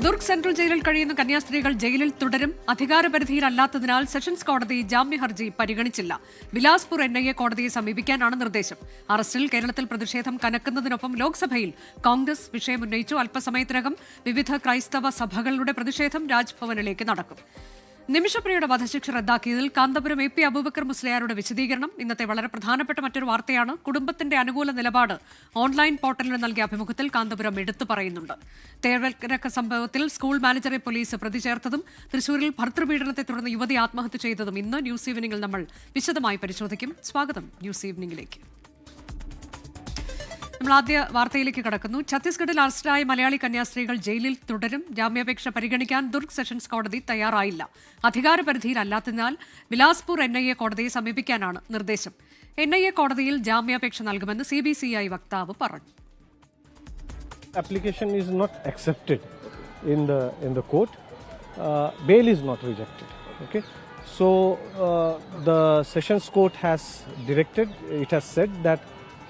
Durg central ജയിലിൽ കഴിയുന്ന കന്യാസ്ത്രീകൾ ജയിലിൽ തുടരും. അധികാരപരിധിയിലല്ലാത്തതിനാൽ സെഷൻസ് കോടതി ജാമ്യ ഹർജി പരിഗണിച്ചില്ല. ബിലാസ്പൂർ എൻ ഐ എ കോടതിയെ സമീപിക്കാനാണ് നിർദ്ദേശം. അറസ്റ്റിൽ കേരളത്തിൽ പ്രതിഷേധം കനക്കുന്നതിനൊപ്പം ലോക്സഭയിൽ കോൺഗ്രസ് വിഷയം ഉന്നയിച്ചു. അല്പസമയത്തിനകം വിവിധ ക്രൈസ്തവ സഭകളുടെ പ്രതിഷേധം രാജ്ഭവനിലേക്ക് നടക്കും. നിമിഷപ്രിയയുടെ വധശിക്ഷ റദ്ദാക്കിയതിൽ കാന്തപുരം എ പി അബൂബക്കർ മുസ്ലിയാരുടെ വിശദീകരണം. ഇന്നത്തെ വളരെ പ്രധാനപ്പെട്ട മറ്റൊരു വാർത്തയാണ്. കുടുംബത്തിന്റെ അനുകൂല നിലപാട് ഓൺലൈൻ പോർട്ടലിന് നൽകിയ അഭിമുഖത്തിൽ കാന്തപുരം എടുത്തു പറയുന്നുണ്ട്. തേവൽക്കരക്ക സംഭവത്തിൽ സ്കൂൾ മാനേജറെ പോലീസ് പ്രതി ചേർത്തതും തൃശൂരിൽ ഭർത്തൃപീഡനത്തെ തുടർന്ന് യുവതി ആത്മഹത്യ ചെയ്തതും ഇന്ന് ന്യൂസ് ഈവനിംഗിൽ നമ്മൾ വിശദമായി പരിശോധിക്കും. സ്വാഗതം ന്യൂസ് ഈവനിംഗിലേക്ക്. നമ്മൾ ആദ്യ വാർത്തയിലേക്ക് കടക്കുന്നു. ഛത്തീസ്ഗഡിൽ അറസ്റ്റിലായ മലയാളി കന്യാസ്ത്രീകൾ ജയിലിൽ തുടരും. ജാമ്യാപേക്ഷ പരിഗണിക്കാൻ ദുർഗ് സെഷൻസ് കോടതി തയ്യാറായില്ല. അധികാരപരിധിയിലല്ലാത്തതിനാൽ ബിലാസ്പൂർ എൻ ഐ എ കോടതിയെ സമീപിക്കാനാണ് നിർദ്ദേശം. എൻ ഐ എ കോടതിയിൽ ജാമ്യാപേക്ഷ നൽകുമെന്ന് സി ബി സി ഐ വക്താവ് പറഞ്ഞു. Application is not accepted in the in the court. Uh, bail is not rejected. Okay? So uh, the sessions court has directed it has said that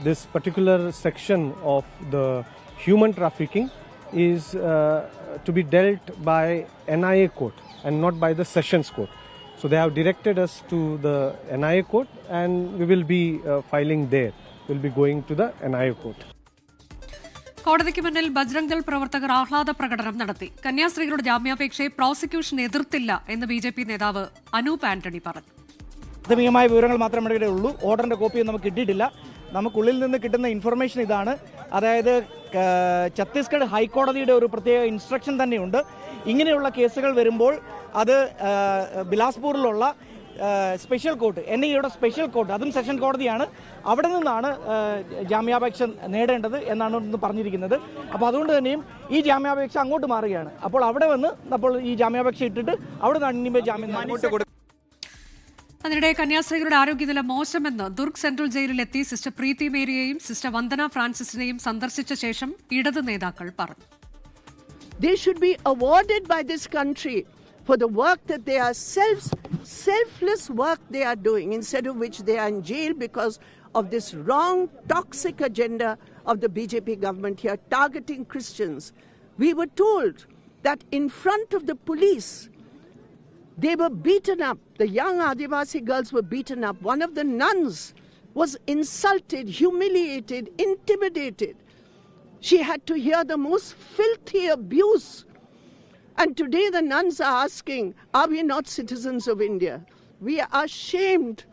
this particular section of the human trafficking is uh, to be dealt by nia court and not by the sessions court so they have directed us to the nia court and we will be uh, filing there we'll be going to the nia court കോടതിക്ക് മുന്നിൽ ബജ്രംഗൽ പ്രവർത്തകർ ആഹ്ലാദ പ്രകടനം നടത്തി കന്യാസ്ത്രീകളുടെ ജാമ്യാപേക്ഷയെ prosecution എതിർത്തില്ല എന്ന് B J P നേതാവ് അനൂപ് ആന്റണി പറഞ്ഞു പ്രാഥമികമായ വിവരങ്ങൾ മാത്രമേ ഉള്ളൂ ഓർഡറിന്റെ കോപ്പിയും നമുക്ക് കിട്ടിയിട്ടില്ല നമുക്കുള്ളിൽ നിന്ന് കിട്ടുന്ന ഇൻഫർമേഷൻ ഇതാണ്. അതായത് ഛത്തീസ്ഗഡ് ഹൈക്കോടതിയുടെ ഒരു പ്രത്യേക ഇൻസ്ട്രക്ഷൻ തന്നെയുണ്ട്. ഇങ്ങനെയുള്ള കേസുകൾ വരുമ്പോൾ അത് ബിലാസ്പൂരിലുള്ള സ്പെഷ്യൽ കോർട്ട് എൻ ഐയുടെ സ്പെഷ്യൽ കോർട്ട് അതും സെഷൻ കോടതിയാണ്. അവിടെ നിന്നാണ് ജാമ്യാപേക്ഷ നേടേണ്ടത് എന്നാണ് ഇന്ന് പറഞ്ഞിരിക്കുന്നത്. അപ്പോൾ അതുകൊണ്ട് തന്നെയും ഈ ജാമ്യാപേക്ഷ അങ്ങോട്ട് മാറുകയാണ്. അപ്പോൾ അവിടെ വന്ന് അപ്പോൾ ഈ ജാമ്യാപേക്ഷ ഇട്ടിട്ട് അവിടെ നിന്ന് ജാമ്യം അങ്ങോട്ട് കൊടുക്കുക അതിനിടെ കന്യാസ്ത്രീകളുടെ ആരോഗ്യനില മോശമെന്ന് ദുർഗ് സെൻട്രൽ ജയിലിലെത്തി സിസ്റ്റർ പ്രീതി മേരിയെയും സിസ്റ്റർ വന്ദന ഫ്രാൻസിസിനെയും സന്ദർശിച്ച ശേഷം ഇടത് നേതാക്കൾ പറഞ്ഞു they should be awarded by this country for the work that they are self selfless work they are doing instead of which they are in jail because of this wrong toxic agenda of the BJP government here targeting Christians we were told that in front of the police they were beaten up the young Adivasi girls were beaten up one of the nuns was insulted humiliated intimidated she had to hear the most filthy abuse. And today the nuns are asking, Are we not citizens of India? We are ashamed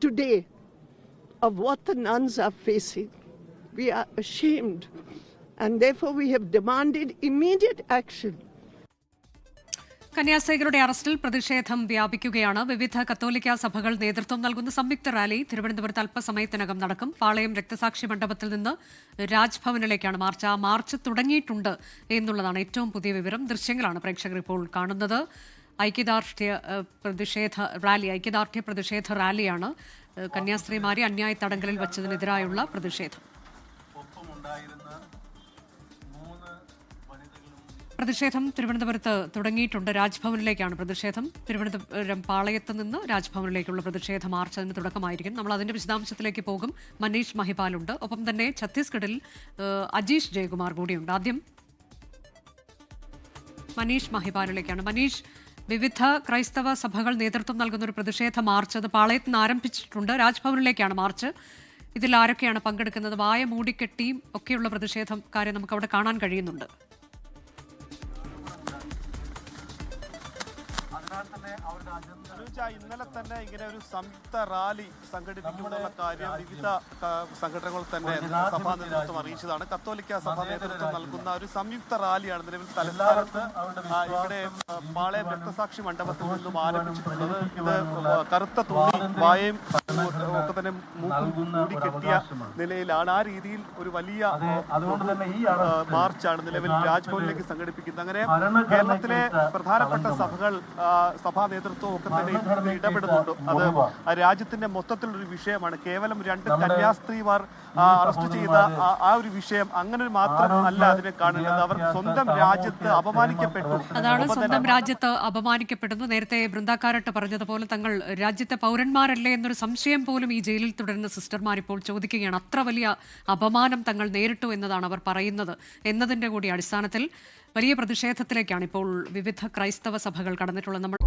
today of what the nuns are facing. We are ashamed. And therefore, we have demanded immediate action. കന്യാസ്ത്രീകളുടെ അറസ്റ്റിൽ പ്രതിഷേധം വ്യാപിക്കുകയാണ്. വിവിധ കത്തോലിക്ക സഭകൾ നേതൃത്വം നൽകുന്ന സംയുക്ത rally തിരുവനന്തപുരത്ത് അല്പസമയത്തിനകം നടക്കും. പാളയം രക്തസാക്ഷി മണ്ഡപത്തിൽ നിന്ന് രാജ്ഭവനിലേക്കാണ് മാർച്ച്. ആ മാർച്ച് തുടങ്ങിയിട്ടുണ്ട് എന്നുള്ളതാണ് ഏറ്റവും പുതിയ വിവരം. ദൃശ്യങ്ങളാണ് പ്രേക്ഷകർ ഇപ്പോൾ കാണുന്നത്. ഐക്യദാർഢ്യ പ്രതിഷേധ റാലി ഐക്യദാർഢ്യ പ്രതിഷേധ റാലിയാണ് കന്യാസ്ത്രീമാരെ അന്യായ തടങ്കലിൽ വച്ചതിനെതിരായുള്ള പ്രതിഷേധം. പ്രതിഷേധം തിരുവനന്തപുരത്ത് തുടങ്ങിയിട്ടുണ്ട്. രാജ്ഭവനിലേക്കാണ് പ്രതിഷേധം. തിരുവനന്തപുരം പാളയത്ത് നിന്ന് രാജ്ഭവനിലേക്കുള്ള പ്രതിഷേധ മാർച്ച് അതിന് തുടക്കമായിരിക്കും. നമ്മൾ അതിന്റെ വിശദാംശത്തിലേക്ക് പോകും. മനീഷ് മഹിപാലുണ്ട്. ഒപ്പം തന്നെ ഛത്തീസ്ഗഡിൽ അജീഷ് ജയകുമാർ കൂടിയുണ്ട്. ആദ്യം മനീഷ് മഹിപാലിലേക്കാണ്. മനീഷ് വിവിധ ക്രൈസ്തവ സഭകൾ നേതൃത്വം നൽകുന്ന ഒരു പ്രതിഷേധ മാർച്ച് അത് പാളയത്ത് നിന്ന് ആരംഭിച്ചിട്ടുണ്ട്. രാജ്ഭവനിലേക്കാണ് മാർച്ച്. ഇതിൽ ആരൊക്കെയാണ് പങ്കെടുക്കുന്നത്? വായ മൂടിക്കെട്ടിയും ഒക്കെയുള്ള കാര്യം നമുക്ക് അവിടെ കാണാൻ കഴിയുന്നുണ്ട്. ഇന്നലെ തന്നെ ഇങ്ങനെ ഒരു സംയുക്ത റാലി സംഘടിപ്പിക്കുമെന്നുള്ള കാര്യം വിവിധ സംഘടനകൾ തന്നെ സഭാ നേതൃത്വം അറിയിച്ചതാണ്. കത്തോലിക്ക സഭാ നേതൃത്വം നൽകുന്ന ഒരു സംയുക്ത റാലിയാണ് നിലവിൽ തലസ്ഥാനത്ത് ഇവിടെ പാളയം രക്തസാക്ഷി മണ്ഡപത്തിൽ നിന്നും ആരംഭിച്ചിട്ടുള്ളത് ഇത് കറുത്ത തുണി വായയും ഒക്കെ തന്നെ മൂടി കെട്ടിയ നിലയിലാണ് ആ രീതിയിൽ ഒരു വലിയ മാർച്ചാണ് നിലവിൽ രാജ്ഭവനിലേക്ക് സംഘടിപ്പിക്കുന്നത്. അങ്ങനെ കേരളത്തിലെ പ്രധാനപ്പെട്ട സഭകൾ സഭാ നേതൃത്വം ഒക്കെ തന്നെ ഇതിൽ ഇടപെടുന്നുണ്ട്. അത് രാജ്യത്തിന്റെ മൊത്തത്തിലൊരു വിഷയമാണ്. കേവലം രണ്ട് കന്യാസ്ത്രീമാർ അറസ്റ്റ് ചെയ്ത ആ- ആ ഒരു വിഷയം അങ്ങനെ മാത്രം അല്ല അതിനെ കാണുന്നത്. അവർ സ്വന്തം രാജ്യത്ത് അപമാനിക്കപ്പെട്ടു. അതാണ് സ്വന്തം രാജ്യത്ത് അപമാനിക്കപ്പെടുന്നു. നേരത്തെ ബൃന്ദാക്കാരട്ട് പറഞ്ഞതുപോലെ തങ്ങൾ രാജ്യത്തെ പൗരന്മാരല്ലേ എന്നൊരു സംശയം ആശയം പോലും ഈ ജയിലിൽ തുടരുന്ന സിസ്റ്റർമാർ ഇപ്പോൾ ചോദിക്കുകയാണ് അത്ര വലിയ അപമാനം തങ്ങൾ നേരിട്ടു എന്നതാണ് അവർ പറയുന്നത്. എന്നതിന്റെ കൂടി അടിസ്ഥാനത്തിൽ വലിയ പ്രതിഷേധത്തിലേക്കാണ് ഇപ്പോൾ വിവിധ ക്രൈസ്തവ സഭകൾ കടന്നിട്ടുള്ളത്. നമ്മൾ